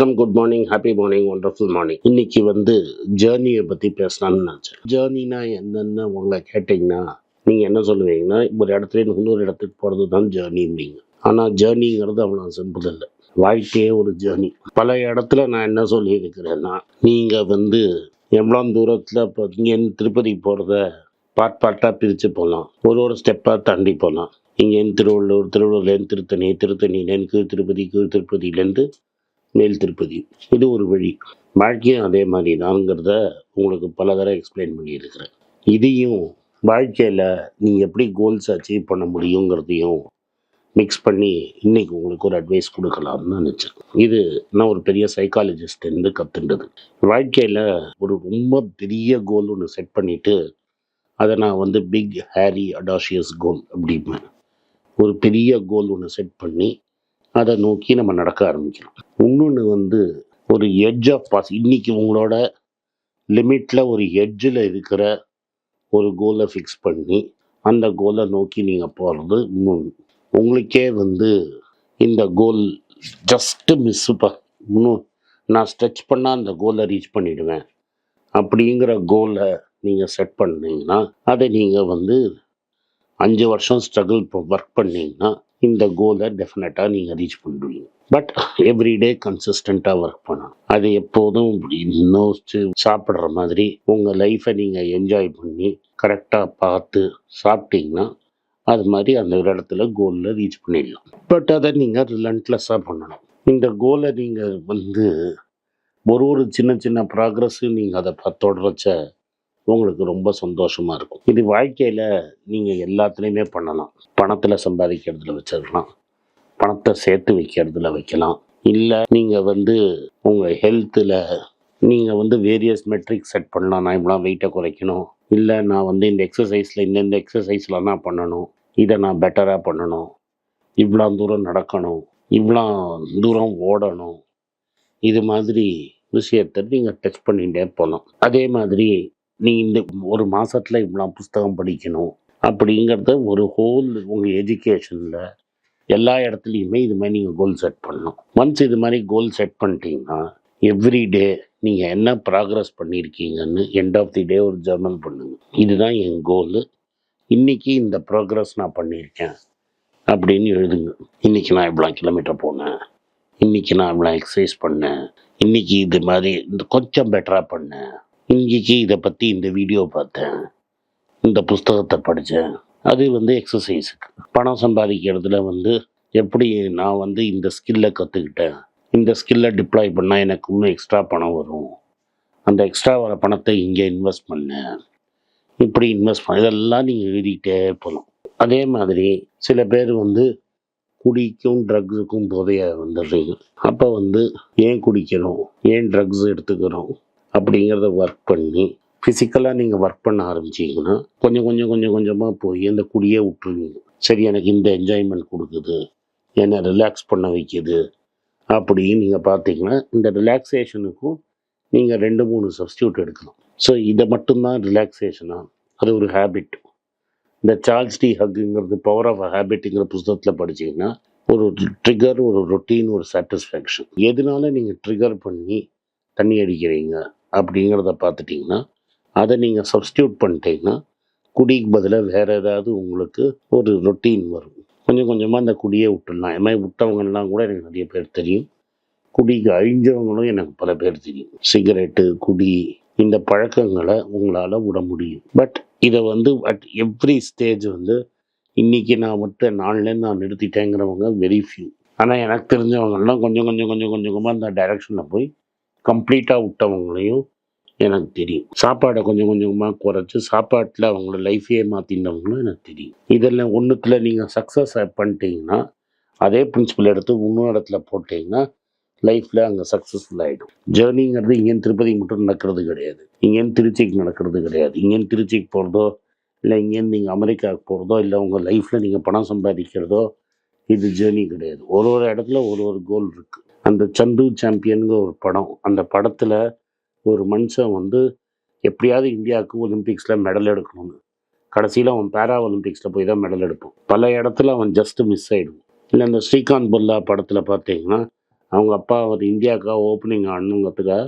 வணக்கம் good morning happy morning wonderful morning இன்னைக்கு வந்து ஜேர்னியை பற்றி பேசலாம்னு நினச்சேன். ஜேர்னினா என்னென்னு உங்களை கேட்டிங்கன்னா நீங்கள் என்ன சொல்லுவீங்கன்னா ஒரு இடத்துல இன்னொரு இடத்துக்கு போகிறது தான் ஜேர்னிம்பீங்க ஆனால் ஜேர்னிங்கிறது அவ்வளோ சிம்பிள் இல்லை. வாழ்க்கையே ஒரு ஜேர்னி பல இடத்துல நான் என்ன சொல்லியிருக்கிறேன்னா நீங்கள் வந்து எவ்வளோ தூரத்தில் இப்போ இங்கேருந்து திருப்பதி போகிறத பார்ட் பார்ட்டாக பிரித்து போகலாம் ஒரு ஒரு ஸ்டெப்பாக தாண்டி போகலாம் இங்கேருந்து திருவள்ளூர் திருவள்ளூர்லேருந்து திருத்தணி திருத்தணிலேருந்து கீழ் திருப்பதி கீழ் திருப்பதியிலேருந்து மேல் திருப்பதி. இது ஒரு வழி. வாழ்க்கையும் அதே மாதிரி தான்ங்கிறத உங்களுக்கு பல தடவை எக்ஸ்பிளைன் பண்ணியிருக்கிறேன். இதையும் வாழ்க்கையில் நீங்கள் எப்படி கோல்ஸ் அச்சீவ் பண்ண முடியுங்கிறதையும் மிக்ஸ் பண்ணி இன்னைக்கு உங்களுக்கு ஒரு அட்வைஸ் கொடுக்கலாம்னு நினச்சேன் இது நான் ஒரு பெரிய சைக்காலஜிஸ்ட்லேருந்து கற்றுண்டது வாழ்க்கையில் ஒரு ரொம்ப பெரிய கோல் ஒன்று செட் பண்ணிவிட்டு அதை நான் வந்து பிக் ஹேரி அடாஷியஸ் கோல் அப்படிம்பேன். ஒரு பெரிய கோல் ஒன்று செட் பண்ணி அதை நோக்கி நம்ம நடக்க ஆரம்பிக்கலாம் இன்னொன்று வந்து ஒரு எட்ஜ் ஆஃப் பாஸ் இன்னைக்கு உங்களோட லிமிட்டில் ஒரு எட்ஜில் இருக்கிற ஒரு கோலை ஃபிக்ஸ் பண்ணி அந்த கோலை நோக்கி நீங்கள் போகிறது இன்னொன்று உங்களுக்கே வந்து இந்த கோல் ஜஸ்ட்டு மிஸ்ஸுப்பா இன்னும் நான் ஸ்ட்ரெச் பண்ணால் அந்த கோலை ரீச் பண்ணிவிடுவேன் அப்படிங்கிற கோலை நீங்கள் செட் பண்ணிங்கன்னா அதை நீங்கள் வந்து அஞ்சு வருஷம் ஸ்ட்ரகிள் ஒர்க் பண்ணிங்கன்னா இந்த கோலை டெஃபினட்டாக நீங்கள் ரீச் பண்ணுவீங்க பட் எவ்ரிடே கன்சிஸ்டண்ட்டாக ஒர்க் பண்ணணும். அது எப்போதும் நோச்சு சாப்பிட்ற மாதிரி உங்கள் லைஃப்பை நீங்கள் என்ஜாய் பண்ணி கரெக்டாக பார்த்து சாப்பிட்டீங்கன்னா அது மாதிரி அந்த ஒரு இடத்துல கோலில் ரீச் பண்ணிடலாம். பட் அதை நீங்கள் ரிலண்ட்லெஸ்ஸாக பண்ணணும். இந்த கோலை நீங்கள் வந்து ஒரு ஒரு சின்ன சின்ன ப்ராக்ரஸும் நீங்கள் அதை தொடர்ச்ச உங்களுக்கு ரொம்ப சந்தோஷமாக இருக்கும். இது வாழ்க்கையில் நீங்கள் எல்லாத்துலேயுமே பண்ணலாம். பணத்தில் சம்பாதிக்கிறதுல வச்சிருக்கலாம். பணத்தை சேர்த்து வைக்கிறதுல வைக்கலாம். இல்லை நீங்கள் வந்து உங்கள் ஹெல்த்தில் நீங்கள் வந்து வேரியஸ் மெட்ரிக் செட் பண்ணலாம். நான் இவ்வளோ வெயிட்டை குறைக்கணும். இல்லை நான் வந்து இந்த எக்ஸசைஸில் இந்தந்த எக்ஸசைஸில் நான் பண்ணணும். இதை நான் பெட்டராக பண்ணணும். இவ்வளோ தூரம் நடக்கணும். இவ்வளோ தூரம் ஓடணும். இது மாதிரி விஷயத்தை நீங்கள் டச் பண்ணிகிட்டே போகலாம். அதே மாதிரி நீ இந்த ஒரு மாதத்தில் இவ்வளோ புஸ்தகம் படிக்கணும் அப்படிங்கிறத ஒரு ஹோல் உங்கள் எஜுகேஷனில் எல்லா இடத்துலையுமே இது மாதிரி நீங்கள் கோல் செட் பண்ணணும். ஒன்ஸ் இது மாதிரி கோல் செட் பண்ணிட்டீங்கன்னா எவ்ரி டே நீங்கள் என்ன ப்ராக்ரஸ் பண்ணியிருக்கீங்கன்னு எண்ட் ஆஃப் தி டே ஒரு ஜர்னல் பண்ணுங்கள் இதுதான் என் கோல் இன்னைக்கு இந்த ப்ராக்ரஸ் நான் பண்ணியிருக்கேன் அப்படின்னு எழுதுங்க. இன்றைக்கி நான் இவ்வளோ கிலோமீட்டர் போனேன். இன்னைக்கு நான் இவ்வளோ எக்ஸசைஸ் பண்ணேன். இன்றைக்கி இது மாதிரி இந்த கொஞ்சம் பெட்டராக பண்ணேன். இன்னைக்கு இதை பற்றி இந்த வீடியோ பார்த்தேன். இந்த புஸ்தகத்தை படித்தேன் அது வந்து எக்ஸசைஸுக்கு பணம் சம்பாதிக்கிறதுல வந்து எப்படி நான் வந்து இந்த ஸ்கில்லை கற்றுக்கிட்டேன் இந்த ஸ்கில்லை டிப்ளாய் பண்ணால் எனக்கு இன்னும் எக்ஸ்ட்ரா பணம் வரும். அந்த எக்ஸ்ட்ரா வர பணத்தை இங்கே இன்வெஸ்ட் பண்ணேன் இப்படி இன்வெஸ்ட் பண்ண. இதெல்லாம் நீங்கள் எழுதிக்கிட்டே போகலாம் அதே மாதிரி சில பேர் வந்து குடிக்கும் ட்ரக்ஸுக்கும் போதைய வந்துடுறீங்க. அப்போ வந்து ஏன் குடிக்கிறோம் ஏன் ட்ரக்ஸ் எடுத்துக்கிறோம் அப்படிங்கிறத ஒர்க் பண்ணி ஃபிசிக்கலாக நீங்கள் ஒர்க் பண்ண ஆரம்பிச்சீங்கன்னா கொஞ்சம் கொஞ்சம் கொஞ்சம் கொஞ்சமாக போய் அந்த குடியே விட்டுருவீங்க. சரி எனக்கு இந்த என்ஜாய்மெண்ட் கொடுக்குது என்னை ரிலாக்ஸ் பண்ண வைக்குது அப்படின்னு நீங்கள் பார்த்தீங்கன்னா இந்த ரிலாக்ஸேஷனுக்கும் நீங்கள் ரெண்டு மூணு சப்ஸ்டியூட் எடுக்கலாம். ஸோ இதை மட்டும்தான் ரிலாக்ஸேஷனாக அது ஒரு ஹேபிட் இந்த சார்ல்ஸ் டி ஹக்குங்கிறது பவர் ஆஃப் ஹேபிட்டுங்கிற புஸ்தகத்தில் படிச்சீங்கன்னா ஒரு ட்ரிகர் ஒரு ரொட்டீன் ஒரு சாட்டிஸ்ஃபேக்ஷன் எதனால நீங்கள் ட்ரிகர் பண்ணி தண்ணி அடிக்கிறீங்க? அப்படிங்கிறத பார்த்துட்டிங்கன்னா அதை நீங்கள் சப்ஸ்டியூட் பண்ணிட்டீங்கன்னா குடிக்கு பதிலாக வேறு ஏதாவது உங்களுக்கு ஒரு ரொட்டீன் வரும். கொஞ்சம் கொஞ்சமாக அந்த குடியை விட்டுடலாம். இது மாதிரி விட்டவங்கலாம் கூட எனக்கு நிறைய பேர் தெரியும். குடிக்கு அழிஞ்சவங்களும் எனக்கு பல பேர் தெரியும். சிகரெட்டு குடி இந்த பழக்கங்களை உங்களால் விட முடியும். பட் இதை வந்து அட் எவ்ரி ஸ்டேஜ் வந்து இன்றைக்கி நான் மட்டும் நாள்லேருந்து நான் நிறுத்திட்டேங்கிறவங்க வெரி ஃபியூ ஆனால் எனக்கு தெரிஞ்சவங்கெல்லாம் கொஞ்சம் கொஞ்சம் கொஞ்சம் கொஞ்சம் கொஞ்சமாக அந்த டைரக்ஷனில் போய் கம்ப்ளீட்டாக விட்டவங்களையும் எனக்கு தெரியும். சாப்பாடை கொஞ்சம் கொஞ்சமாக குறைச்சி சாப்பாட்டில் அவங்களோட லைஃபையே மாற்றினவங்களும் எனக்கு தெரியும். இதெல்லாம் ஒன்றுத்தில் நீங்கள் சக்ஸஸ் பண்ணிட்டீங்கன்னா அதே பிரின்சிபல் எடுத்து இன்னொரு இடத்துல போட்டிங்கன்னா லைஃப்பில் அங்கே சக்ஸஸ்ஃபுல் ஆகிடும் ஜேர்னிங்கிறது இங்கேருந்து திருப்பதி மட்டும் நடக்கிறது கிடையாது. இங்கேருந்து திருச்சிக்கு நடக்கிறது கிடையாது. இங்கேருந்து திருச்சிக்கு போகிறதோ இல்லை இங்கேருந்து நீங்கள் அமெரிக்காவுக்கு போகிறதோ இல்லை உங்கள் லைஃப்பில் நீங்கள் பணம் சம்பாதிக்கிறதோ இது ஜேர்னி கிடையாது. ஒரு ஒரு இடத்துல ஒரு ஒரு கோல் இருக்குது அந்த சந்து சாம்பியனுங்கிற ஒரு படம். அந்த படத்தில் ஒரு மனுஷன் வந்து எப்படியாவது இந்தியாவுக்கு ஒலிம்பிக்ஸில் மெடல் எடுக்கணும்னு. கடைசியில் அவன் பேரா ஒலிம்பிக்ஸில் போய் தான் மெடல் எடுப்பான். பல இடத்துல அவன் ஜஸ்ட்டு மிஸ் ஆகிடுவான் இல்லை இந்த ஸ்ரீகாந்த் புல்லா படத்தில் பார்த்தீங்கன்னா அவங்க அப்பா அவர் இந்தியாவுக்காக ஓப்பனிங் ஆடணுங்கிறதுக்காக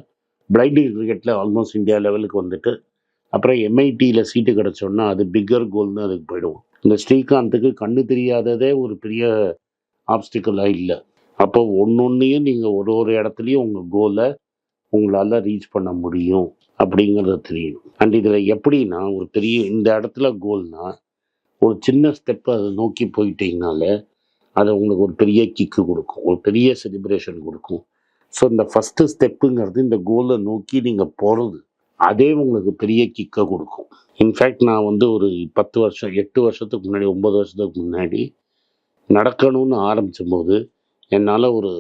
பிளைண்டிங் கிரிக்கெட்டில் ஆல்மோஸ்ட் இந்தியா லெவலுக்கு வந்துட்டு அப்புறம் எம்ஐடியில் சீட்டு கிடச்சோன்னா அது பிக்கர் கோல்னு அதுக்கு போயிடுவோம் இந்த ஸ்ரீகாந்துக்கு கண்ணு தெரியாததே ஒரு பெரிய ஆப்ஸ்டிக்கலாக இல்லை. அப்போ ஒன்று ஒன்றையும் நீங்கள் ஒரு ஒரு இடத்துலையும் உங்கள் கோலை உங்களால் ரீச் பண்ண முடியும் அப்படிங்கிறது தெரியணும். அண்ட் இதில் எப்படின்னா ஒரு பெரிய இந்த இடத்துல கோல்னா ஒரு சின்ன ஸ்டெப்பை அதை நோக்கி போயிட்டீங்கனால அது உங்களுக்கு ஒரு பெரிய கிக்கு கொடுக்கும் ஒரு பெரிய செலிப்ரேஷன் கொடுக்கும். ஸோ இந்த ஃபஸ்ட்டு ஸ்டெப்புங்கிறது இந்த கோலை நோக்கி நீங்கள் போகிறது அதே உங்களுக்கு பெரிய கிக்கை கொடுக்கும். இன்ஃபேக்ட் நான் வந்து ஒரு பத்து வருஷம் எட்டு வருஷத்துக்கு முன்னாடி ஒம்பது வருஷத்துக்கு முன்னாடி நடக்கணும்னு ஆரம்பித்த போது என்னால் ஒரு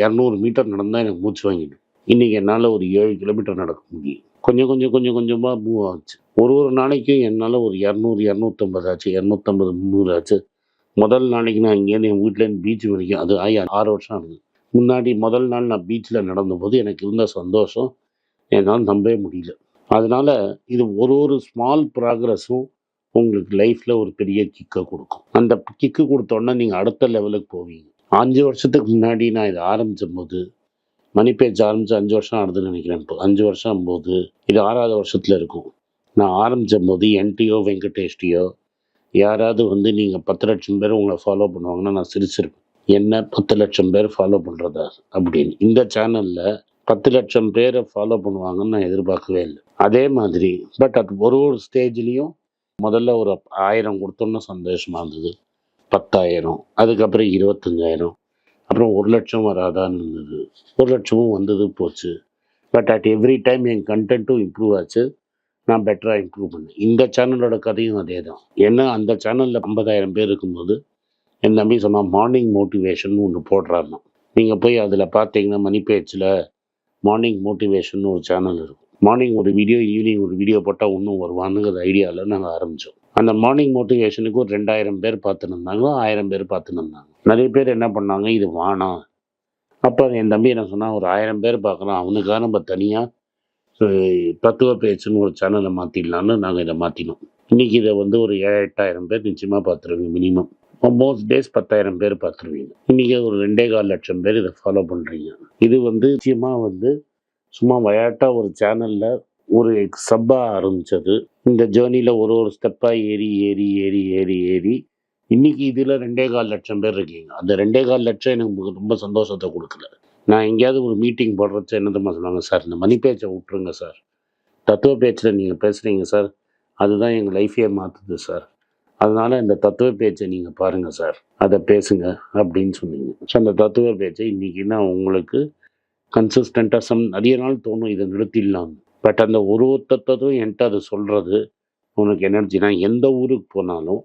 இரநூறு மீட்டர் நடந்தால் எனக்கு மூச்சு வாங்கிடும். இன்றைக்கி என்னால் ஒரு ஏழு கிலோமீட்டர் நடக்க முடியும். கொஞ்சம் கொஞ்சம் கொஞ்சம் கொஞ்சமாக மூவ் ஆச்சு. ஒரு ஒரு நாளைக்கும் என்னால் ஒரு இரநூறு இரநூத்தம்பது ஆச்சு இரநூத்தம்பது முந்நூறு ஆச்சு. முதல் நாளைக்கு நான் இங்கேருந்து என் வீட்டிலேருந்து பீச் வரைக்கும் அது ஆகி ஆறு வருஷம் ஆகுது. முன்னாடி முதல் நாள் நான் பீச்சில் நடந்தபோது எனக்கு இருந்த சந்தோஷம் என்னால் நம்பவே முடியல. அதனால் இது ஒரு ஒரு ஸ்மால் ப்ராக்ரஸும் உங்களுக்கு லைஃப்பில் ஒரு பெரிய கிக்கை கொடுக்கும். அந்த கிக்கு கொடுத்தோன்னே நீங்கள் அடுத்த லெவலுக்கு போவீங்க. அஞ்சு வருஷத்துக்கு முன்னாடி நான் இதை ஆரம்பித்தபோது மணி பேஜ் ஆரம்பித்து அஞ்சு வருஷம் ஆகுதுன்னு நினைக்கிறேன் இப்போ. அஞ்சு வருஷம் போது இது ஆறாவது வருஷத்தில் இருக்கும். நான் ஆரம்பித்தபோது என்டிஓ வெங்கடேஷ்டியோ யாராவது வந்து நீங்கள் பத்து லட்சம் பேர் உங்களை ஃபாலோ பண்ணுவாங்கன்னா நான் சிரிச்சிருப்பேன். என்ன பத்து லட்சம் பேர் ஃபாலோ பண்ணுறதா அப்படின்னு. இந்த சேனலில் பத்து லட்சம் பேரை ஃபாலோ பண்ணுவாங்கன்னு நான் எதிர்பார்க்கவே இல்லை. அதே மாதிரி பட் அது ஒரு ஒரு ஸ்டேஜ்லேயும் முதல்ல ஒரு ஆயிரம் கொடுத்தோன்னு சந்தோஷமாக இருந்தது. பத்தாயிரம் அதுக்கப்புறம் இருபத்தஞ்சாயிரம் அப்புறம் ஒரு லட்சம் வராதான்னு இருந்தது. ஒரு லட்சமும் வந்தது போச்சு. பட் அட் எவ்ரி டைம் என் கண்டென்ட்டும் இம்ப்ரூவ் ஆச்சு. நான் பெட்டராக இம்ப்ரூவ் பண்ணேன். இந்த சேனலோட கதையும் அதே தான் ஏன்னா அந்த சேனலில் ஐம்பதாயிரம் பேர் இருக்கும்போது என் தம்பி சொன்னால் மார்னிங் மோட்டிவேஷன் ஒன்று போடுறாருன்னா நீங்கள் போய் அதில் பார்த்தீங்கன்னா மணி பேச்சில் மார்னிங் மோட்டிவேஷன் ஒரு சேனல் இருக்கும். மார்னிங் ஒரு வீடியோ ஈவினிங் ஒரு வீடியோ போட்டால் இன்னும் வருவானுங்கிற ஐடியாவில் நாங்கள் ஆரம்பித்தோம் அந்த மார்னிங் மோட்டிவேஷனுக்கு ஒரு ரெண்டாயிரம் பேர் பார்த்துன்னு இருந்தாங்க ஆயிரம் பேர் பார்த்துன்னு இருந்தாங்க. நிறைய பேர் என்ன பண்ணாங்க இது வானாம் அப்போ என் தம்பி என்ன சொன்னால் ஒரு ஆயிரம் பேர் பார்க்குறோம் அவனுக்காக நம்ம தனியாக தத்துவ பேச்சுன்னு ஒரு சேனலை மாற்றிடலான்னு நாங்கள் இதை மாற்றினோம் இன்றைக்கி இதை வந்து ஒரு ஏழு எட்டாயிரம் பேர் நிச்சயமாக பார்த்துருவீங்க மினிமம் மோஸ்ட் டேஸ் பத்தாயிரம் பேர் பார்த்துருவீங்க. இன்றைக்கி ஒரு ரெண்டே கால் லட்சம் பேர் இதை ஃபாலோ பண்ணுறீங்க இது வந்து நிச்சயமாக வந்து சும்மா விளையாட்டாக ஒரு சேனலில் ஒரு சப்பாக ஆரம்பித்தது இந்த ஜேர்னியில் ஒரு ஒரு ஸ்டெப்பாக ஏறி ஏறி ஏறி ஏறி ஏறி இன்றைக்கி இதில் ரெண்டே கால் லட்சம் பேர் இருக்கீங்க. அந்த ரெண்டே கால் லட்சம் எனக்கு ரொம்ப சந்தோஷத்தை கொடுக்கல. நான் எங்கேயாவது ஒரு மீட்டிங் போடுறச்ச என்ன தெரியுமா சொல்லுவாங்க? சார் இந்த மணி பேச்சை விட்ருங்க சார். தத்துவ பேச்சில் நீங்கள் பேசுகிறீங்க சார். அதுதான் எங்கள் லைஃப்பையே மாற்றுது சார். அதனால் இந்த தத்துவ பேச்சை நீங்கள் பாருங்கள் சார். அதை பேசுங்க அப்படின்னு சொன்னீங்க. ஸோ அந்த தத்துவ பேச்சை இன்றைக்கி நான் உங்களுக்கு கன்சிஸ்டண்ட்டாக சம் நிறைய நாள் தோணும். இதை நிறுத்திடலாம். பட் அந்த ஒரு ஒருத்தத்ததும் என்கிட்ட அது சொல்கிறது உனக்கு எனர்ஜினா எந்த ஊருக்கு போனாலும்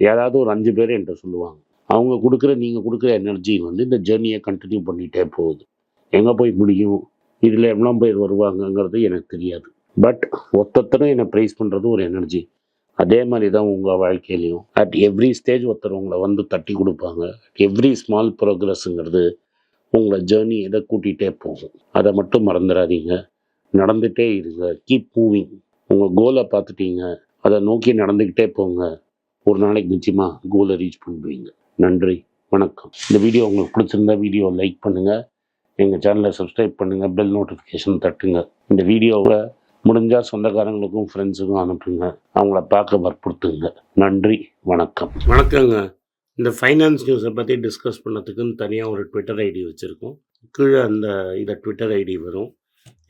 யாராவது ஒரு அஞ்சு பேர் என்கிட்ட சொல்லுவாங்க. அவங்க கொடுக்குற நீங்கள் கொடுக்குற எனர்ஜி வந்து இந்த ஜேர்னியை கண்டினியூ பண்ணிகிட்டே போகுது. எங்கே போய் முடியும்? இதில் எவ்வளோ பேர் வருவாங்கங்கிறது எனக்கு தெரியாது. பட் ஒருத்தரும் என்னை ப்ரைஸ் பண்ணுறது ஒரு எனர்ஜி அதே மாதிரி தான் உங்கள் வாழ்க்கையிலையும். அட் எவ்ரி ஸ்டேஜ் ஒருத்தர் உங்களை வந்து தட்டி கொடுப்பாங்க. எவ்ரி ஸ்மால் ப்ரோக்ரஸ்ங்கிறது உங்களை ஜேர்னி எதை கூட்டிகிட்டே போகும். அதை மட்டும் மறந்துடாதீங்க. நடந்துகிட்டே இருங்க. கீப் மூவிங் உங்கள் கோலை பார்த்துட்டீங்க. அதை நோக்கி நடந்துக்கிட்டே போங்க. ஒரு நாளைக்கு நிச்சயமாக கோலை ரீச் பண்ணுவீங்க. நன்றி. வணக்கம். இந்த வீடியோ உங்களுக்கு பிடிச்சிருந்தா வீடியோ லைக் பண்ணுங்கள் எங்கள் சேனலை சப்ஸ்கிரைப் பண்ணுங்கள் பெல் நோட்டிஃபிகேஷன் தட்டுங்க. இந்த வீடியோவை முடிஞ்சால் சொந்தக்காரங்களுக்கும் ஃப்ரெண்ட்ஸுக்கும் அனுப்புங்க. அவங்கள பார்க்க வற்புறுத்துங்க. நன்றி. வணக்கம். வணக்கங்க. இந்த ஃபைனான்ஸ் நியூஸை பற்றி டிஸ்கஸ் பண்ணதுக்குன்னு தனியாக ஒரு ட்விட்டர் ஐடி வச்சுருக்கோம். கீழே அந்த இதை ட்விட்டர் ஐடி வரும்.